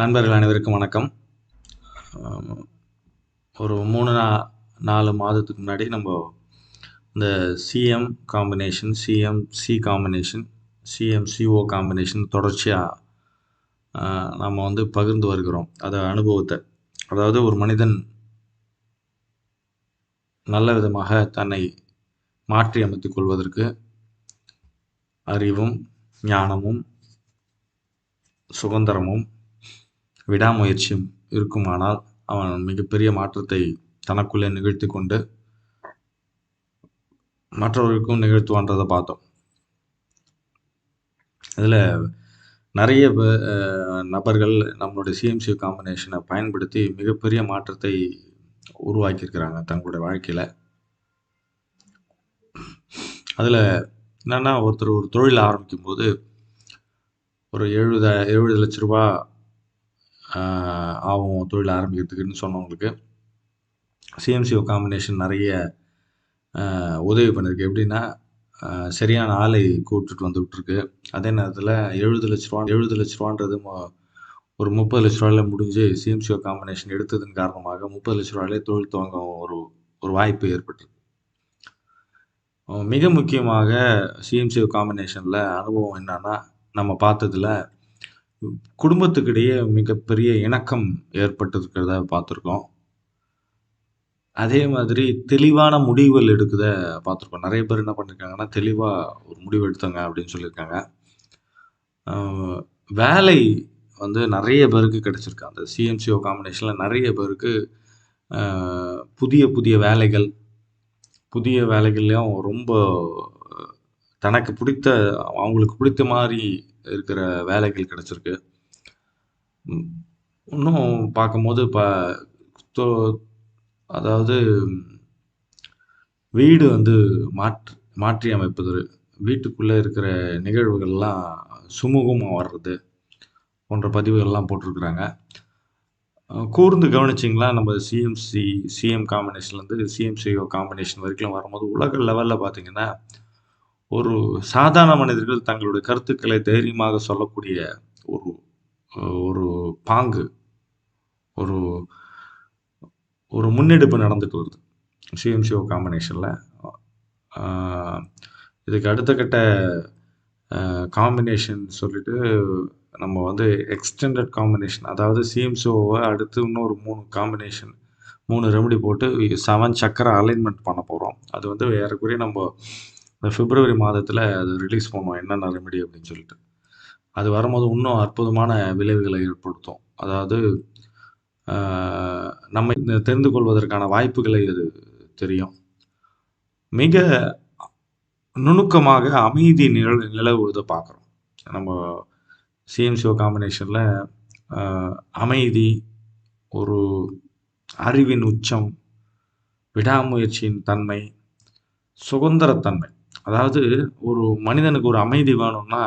நண்பர்கள் அனைவருக்கும் வணக்கம். ஒரு மூணு நா நாலு மாதத்துக்கு முன்னாடி நம்ம இந்த CM combination CM C combination CM CO combination தொடர்ச்சியாக நம்ம வந்து பகிர்ந்து வருகிறோம். அதை அனுபவத்தை. அதாவது ஒரு மனிதன் நல்ல விதமாக தன்னை மாற்றி அமைத்துக் கொள்வதற்கு அறிவும் ஞானமும் சுதந்திரமும் விடாமுயற்சியும் இருக்குமானால் அவன் மிகப்பெரிய மாற்றத்தை தனக்குள்ளே நிகழ்த்தி கொண்டு மற்றவர்களுக்கும் நிகழ்த்துவான்றதை பார்த்தோம். இதில் நிறைய நபர்கள் நம்மளுடைய சிஎம்சி காம்பினேஷனை பயன்படுத்தி மிகப்பெரிய மாற்றத்தை உருவாக்கியிருக்கிறாங்க தங்களுடைய வாழ்க்கையில். அதில் என்னென்னா ஒருத்தர் ஒரு தொழில் ஆரம்பிக்கும்போது ஒரு எழுபது எழுபது லட்ச ரூபா ஆகும் தொழில் ஆரம்பிக்கிறதுக்குன்னு சொன்னவங்களுக்கு சிஎம்சிஓ காம்பினேஷன் நிறைய உதவி பண்ணியிருக்கு. எப்படின்னா சரியான ஆளை கூப்பிட்டுட்டு வந்துவிட்டுருக்கு அதே நேரத்தில் எழுபது லட்ச ரூபா எழுபது லட்ச ரூபான்றது ஒரு முப்பது லட்ச ரூபாயில முடிஞ்சு சிஎம்சிஓ காம்பினேஷன் எடுத்ததன் காரணமாக முப்பது லட்ச ரூபாயிலே தொழில் துவங்க ஒரு ஒரு வாய்ப்பு ஏற்பட்டிருக்கு. மிக முக்கியமாக சிஎம்சிஓ காம்பினேஷனில் அனுபவம் என்னன்னா நம்ம பார்த்ததுல குடும்பத்துக்கிடையே மிகப்பெரிய இணக்கம் ஏற்பட்டிருக்கிறத பார்த்துருக்கோம். அதே மாதிரி தெளிவான முடிவுகள் எடுக்கிறத பார்த்துருக்கோம். நிறைய பேர் என்ன பண்ணியிருக்காங்கன்னா தெளிவாக ஒரு முடிவு எடுத்தாங்க அப்படின்னு சொல்லியிருக்காங்க. வேலை வந்து நிறைய பேருக்கு கிடைச்சிருக்கு. அந்த சிஎம்சிஓ காம்பினேஷனில் நிறைய பேருக்கு புதிய புதிய வேலைகள் புதிய வேலைகள்லையும் ரொம்ப தனக்கு பிடித்த அவங்களுக்கு பிடித்த மாதிரி இருக்கிற வேலைகள் கிடைச்சிருக்கு. இன்னும் பார்க்கும்போது இப்போ அதாவது வீடு வந்து மாற்றி மாற்றி அமைப்பது வீட்டுக்குள்ளே இருக்கிற நிகழ்வுகள்லாம் சுமூகமாக வர்றது போன்ற பதிவுகள்லாம் போட்டிருக்கிறாங்க. கூர்ந்து கவனிச்சிங்களா? நம்ம சிஎம்சி சிஎம் காம்பினேஷன்லேருந்து சிஎம்சிஓ காம்பினேஷன் வரைக்கும் வரும்போது உலக லெவலில் பார்த்தீங்கன்னா ஒரு சாதாரண மனிதர்கள் தங்களுடைய கருத்துக்களை தைரியமாக சொல்லக்கூடிய ஒரு ஒரு பாங்கு ஒரு ஒரு முன்னெடுப்பு நடந்துட்டு வருது. சிஎம்சிஓ காம்பினேஷனில் இதுக்கு அடுத்த கட்ட காம்பினேஷன் சொல்லிட்டு நம்ம வந்து எக்ஸ்டெண்டட் காம்பினேஷன் அதாவது சிஎம்சிஓவை அடுத்து இன்னொரு மூணு காம்பினேஷன் மூணு ரெமடி போட்டு செவன் சக்கர அலைன்மெண்ட் பண்ண போகிறோம் அது வந்து ஏறக்குறைய நம்ம இந்த பிப்ரவரி மாதத்தில் அது ரிலீஸ் பண்ணுவோம் என்னென்ன ரெமெடி அப்படின்னு சொல்லிட்டு. அது வரும்போது இன்னும் அற்புதமான விளைவுகளை ஏற்படுத்தும். அதாவது நம்ம இந்த தெரிந்து கொள்வதற்கான வாய்ப்புகளை அது தெரியும். மிக நுணுக்கமாக அமைதி நிழல் நிலவுவதை பார்க்குறோம். நம்ம சிஎம்சிஓ காம்பினேஷனில் அமைதி ஒரு அறிவின் உச்சம் விடாமுயற்சியின் தன்மை சுதந்திரத்தன்மை. அதாவது ஒரு மனிதனுக்கு ஒரு அமைதி வேணும்னா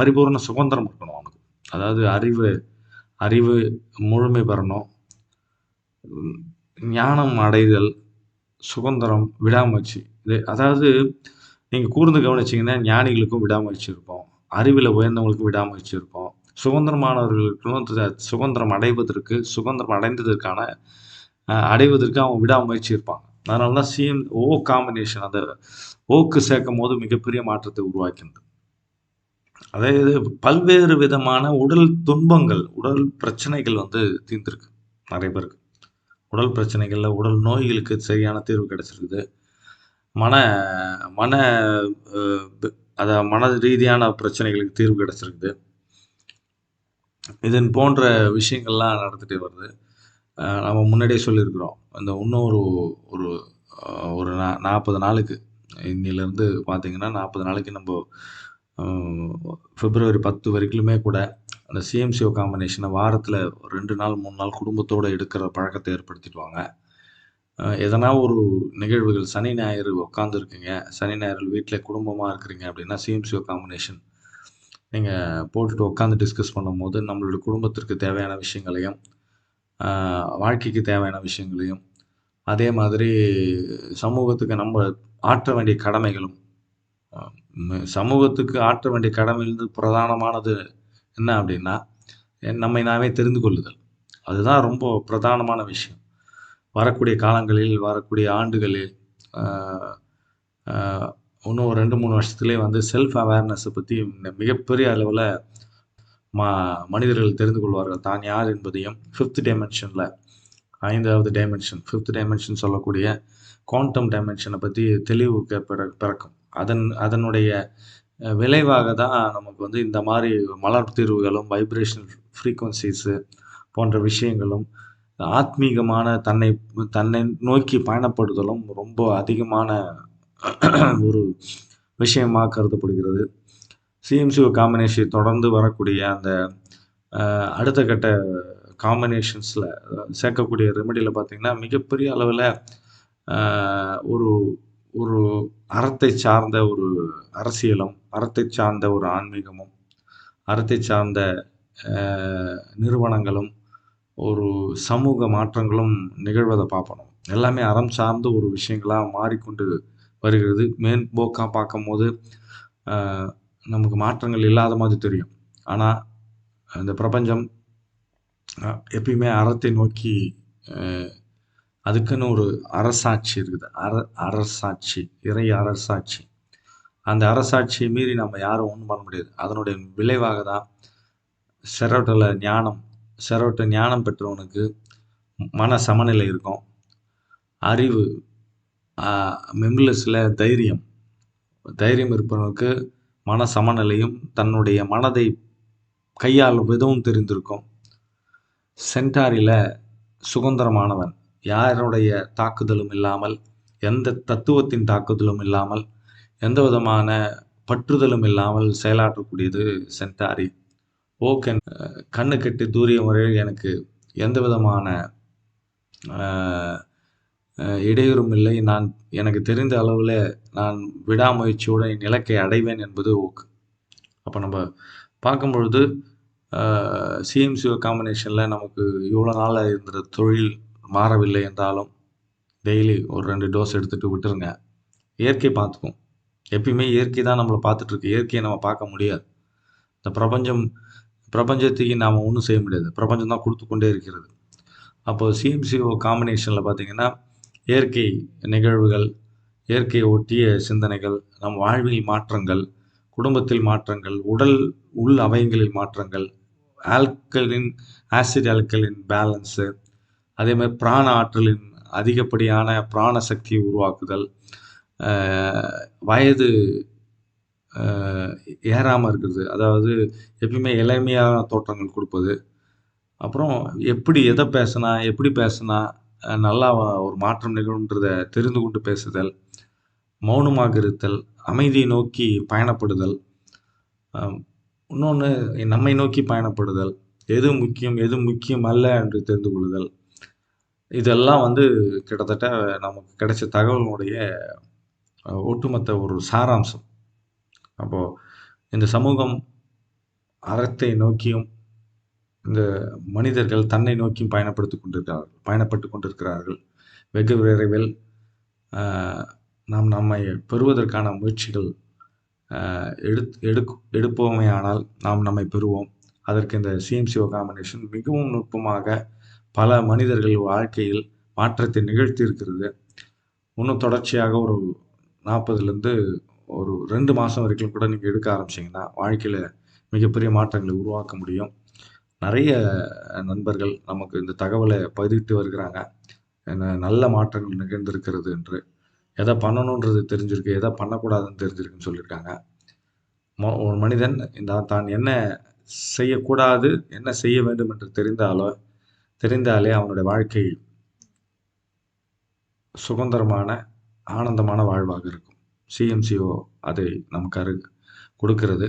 பரிபூர்ண சுதந்திரம் இருக்கணும் அவனுக்கு. அதாவது அறிவு அறிவு முழுமை பெறணும். ஞானம் அடைதல் சுதந்திரம் விடாமுயற்சி. இது அதாவது நீங்கள் கூர்ந்து கவனிச்சிங்கன்னா ஞானிகளுக்கும் விடாமுயற்சி இருக்கும். அறிவில் உயர்ந்தவங்களுக்கும் விடாமுயற்சி இருக்கும். சுதந்திரமானவர்களுக்கும் சுதந்திரம் அடைவதற்கு சுதந்திரம் அடைந்ததற்கான அடைவதற்கு அவங்க விடாமுயற்சி இருப்பாங்க. அதனால தான் சிஎம் ஓ காம்பினேஷன் அந்த ஓக்கு சேர்க்கும் போது மிகப்பெரிய மாற்றத்தை உருவாக்கின்றது. அதாவது பல்வேறு விதமான உடல் துன்பங்கள் உடல் பிரச்சனைகள் வந்து தீர்ந்திருக்கு. நிறைய பேருக்கு. உடல் பிரச்சனைகளில் உடல் நோய்களுக்கு சரியான தீர்வு கிடைச்சிருக்குது. மன மன அதாவது மன ரீதியான பிரச்சனைகளுக்கு தீர்வு கிடைச்சிருக்குது. இதன் போன்ற விஷயங்கள்லாம் நடந்துகிட்டே வருது. நம்ம முன்னாடியே சொல்லியிருக்கிறோம். அந்த இன்னும் ஒரு ஒரு ஒரு நா நாற்பது நாளுக்கு இன்னிலேருந்து பார்த்திங்கன்னா நாற்பது நாளைக்கு நம்ம பிப்ரவரி பத்து வரைக்குமே கூட அந்த சிஎம்சிஓ காம்பினேஷனை வாரத்தில் ஒரு ரெண்டு நாள் மூணு நாள் குடும்பத்தோடு எடுக்கிற பழக்கத்தை ஏற்படுத்திடுவாங்க. எதனா ஒரு நிகழ்வுகள் சனி ஞாயிறு உட்காந்துருக்கீங்க சனி ஞாயிறு வீட்டில் குடும்பமாக இருக்கிறீங்க அப்படின்னா சிஎம்சிஓ காம்பினேஷன் நீங்கள் போட்டுட்டு உட்காந்து டிஸ்கஸ் பண்ணும்போது நம்மளுடைய குடும்பத்திற்கு தேவையான விஷயங்களையும் வாழ்க்கைக்கு தேவையான விஷயங்களையும் அதே மாதிரி சமூகத்துக்கு நம்ம ஆற்ற வேண்டிய கடமைகளும் சமூகத்துக்கு ஆற்ற வேண்டிய கடமையிலிருந்து பிரதானமானது என்ன அப்படின்னா நம்மை நாமே தெரிந்து கொள்ளுதல். அதுதான் ரொம்ப பிரதானமான விஷயம். வரக்கூடிய காலங்களில் வரக்கூடிய ஆண்டுகளில் இன்னும் ரெண்டு மூணு வருஷத்துலேயே வந்து செல்ஃப் அவேர்னஸை பற்றி மிகப்பெரிய அளவில் மா மனிதர்கள் தெரிந்து கொள்வார்கள். தான் யார் என்பதையும் ஃபிஃப்த் டைமென்ஷனில் ஐந்தாவது டைமென்ஷன் ஃபிஃப்த் டைமென்ஷன் சொல்லக்கூடிய குவாண்டம் டைமென்ஷனை பற்றி தெளிவு பிற பிறக்கும். அதன் அதனுடைய விளைவாக தான் நமக்கு வந்து இந்த மாதிரி மலர் தீர்வுகளும் வைப்ரேஷனல் ஃப்ரீக்குவன்சிஸு போன்ற விஷயங்களும் ஆத்மீகமான தன்னை தன்னை நோக்கி பயணப்படுதலும் ரொம்ப அதிகமான ஒரு விஷயமாக கருதப்படுகிறது சிஎம்சிஓ காம்பினேஷன் தொடர்ந்து வரக்கூடிய அந்த அடுத்த கட்ட காம்பினேஷன்ஸில் சேர்க்கக்கூடிய ரெமெடியில் பார்த்திங்கன்னா மிகப்பெரிய அளவில் ஒரு ஒரு அறத்தை சார்ந்த ஒரு அரசியலும் அறத்தை சார்ந்த ஒரு ஆன்மீகமும் அறத்தை சார்ந்த நிறுவனங்களும் ஒரு சமூக மாற்றங்களும் நிகழ்வதை பார்ப்பணும். எல்லாமே அறம் சார்ந்த ஒரு விஷயங்களாக மாறிக்கொண்டு வருகிறது. மேம்போக்காக பார்க்கும்போது நமக்கு மாற்றங்கள் இல்லாத மாதிரி தெரியும். ஆனால் இந்த பிரபஞ்சம் எப்பயுமே அறத்தை நோக்கி அதுக்குன்னு ஒரு அரசாட்சி இருக்குது. அற அரசாட்சி இறை அரசாட்சி. அந்த அரசாட்சியை மீறி நம்ம யாரும் ஒன்றும் பண்ண முடியாது. அதனுடைய விளைவாக தான் செரோட்டில் ஞானம் செரோட்ட ஞானம் பெற்றவனுக்கு மன சமநிலை இருக்கும். அறிவு மெம்லஸில் தைரியம். தைரியம் இருப்பவனுக்கு மன சமநிலையும் தன்னுடைய மனதை கையாள் விதவும் தெரிந்திருக்கும். சென்டாரியில் சுதந்திரமானவன். யாருடைய தாக்குதலும் இல்லாமல் எந்த தத்துவத்தின் தாக்குதலும் இல்லாமல் எந்த விதமான பற்றுதலும் இல்லாமல் செயலாற்றக்கூடியது சென்டாரி. ஓகே கண்ணு கட்டி தூரியம் முறையில் எனக்கு எந்த விதமான இடையூறும் இல்லை. நான் எனக்கு தெரிந்த அளவில் நான் விடாமுயற்சியோட என் இலக்கை அடைவேன் என்பது ஓக்கு அப்போ நம்ம பார்க்கும் பொழுது சிஎம்சிஓ காம்பினேஷனில் நமக்கு இவ்வளோ நாளாக இருந்த தொழில் மாறவில்லை என்றாலும் டெய்லி ஒரு ரெண்டு டோஸ் எடுத்துகிட்டு விட்டுருங்க. இயற்கை பார்த்துக்கும். எப்பயுமே இயற்கை தான் நம்மளை பார்த்துட்ருக்கு இயற்கையை நம்ம பார்க்க முடியாது. இந்த பிரபஞ்சம் பிரபஞ்சத்துக்கு நாம் ஒன்றும் செய்ய முடியாது. பிரபஞ்சம் தான் கொடுத்து கொண்டே இருக்கிறது அப்போது சிஎம்சிஓ காம்பினேஷனில் பார்த்திங்கன்னா இயற்கை நிகழ்வுகள் இயற்கையை ஒட்டிய சிந்தனைகள் நம் வாழ்வில் மாற்றங்கள் குடும்பத்தில் மாற்றங்கள் உடல் உள் அவயங்களில் மாற்றங்கள் ஆல்கலின் ஆசிட் ஆல்கலின் பேலன்ஸு அதே மாதிரி பிராண ஆற்றலின் அதிகப்படியான பிராண சக்தியை உருவாக்குதல் வயது ஏறாமல் இருக்கிறது அதாவது எப்பயுமே இளமையான தோற்றங்கள் கொடுப்பது அப்புறம் எப்படி எதை பேசினா எப்படி பேசினா நல்லா ஒரு மாற்றம் நிகழும்ன்றத தெரிந்து கொண்டு பேசுதல் மௌனமாக இருத்தல் அமைதியை நோக்கி பயணப்படுதல் இன்னொன்று நம்மை நோக்கி பயணப்படுதல் எது முக்கியம் எது முக்கியம் அல்ல என்று தெரிந்து கொள்ளுதல். இதெல்லாம் வந்து கிட்டத்தட்ட நமக்கு கிடைச்ச தகவலுடைய ஒட்டுமொத்த ஒரு சாராம்சம். அப்போது இந்த சமூகம் அறத்தை நோக்கியும் இந்த மனிதர்கள் தன்னை நோக்கியும் பயணப்படுத்தி கொண்டிருக்கிறார்கள் பயணப்பட்டு கொண்டிருக்கிறார்கள். வெகு விரைவில் நாம் நம்மை பெறுவதற்கான முயற்சிகள் எடுத்து எடுக் எடுப்போமேயானால் நாம் நம்மை பெறுவோம். அதற்கு இந்த சிஎம்சிஓ காம்பினேஷன் மிகவும் நுட்பமாக பல மனிதர்கள் வாழ்க்கையில் மாற்றத்தை நிகழ்த்தி இருக்கிறது இன்னும் தொடர்ச்சியாக ஒரு நாற்பதுலேருந்து ஒரு ரெண்டு மாதம் வரைக்கும் கூட நீங்கள் எடுக்க ஆரம்பிச்சிங்கன்னா வாழ்க்கையில் மிகப்பெரிய மாற்றங்களை உருவாக்க முடியும். நிறைய நண்பர்கள் நமக்கு இந்த தகவலை பதிவிட்டு வருகிறாங்க. நல்ல மாற்றங்கள் நிகழ்ந்திருக்கிறது என்று. எதை பண்ணணுன்றது தெரிஞ்சிருக்கு எதை பண்ணக்கூடாதுன்னு தெரிஞ்சிருக்குன்னு சொல்லியிருக்காங்க. ஒரு மனிதன் இந்த தான் என்ன செய்யக்கூடாது என்ன செய்ய வேண்டும் என்று தெரிந்தாலோ தெரிந்தாலே அவனுடைய வாழ்க்கை சுதந்திரமான ஆனந்தமான வாழ்வாக இருக்கும். சிஎம்சிஓ அதை நமக்கு அரு கொடுக்கிறது.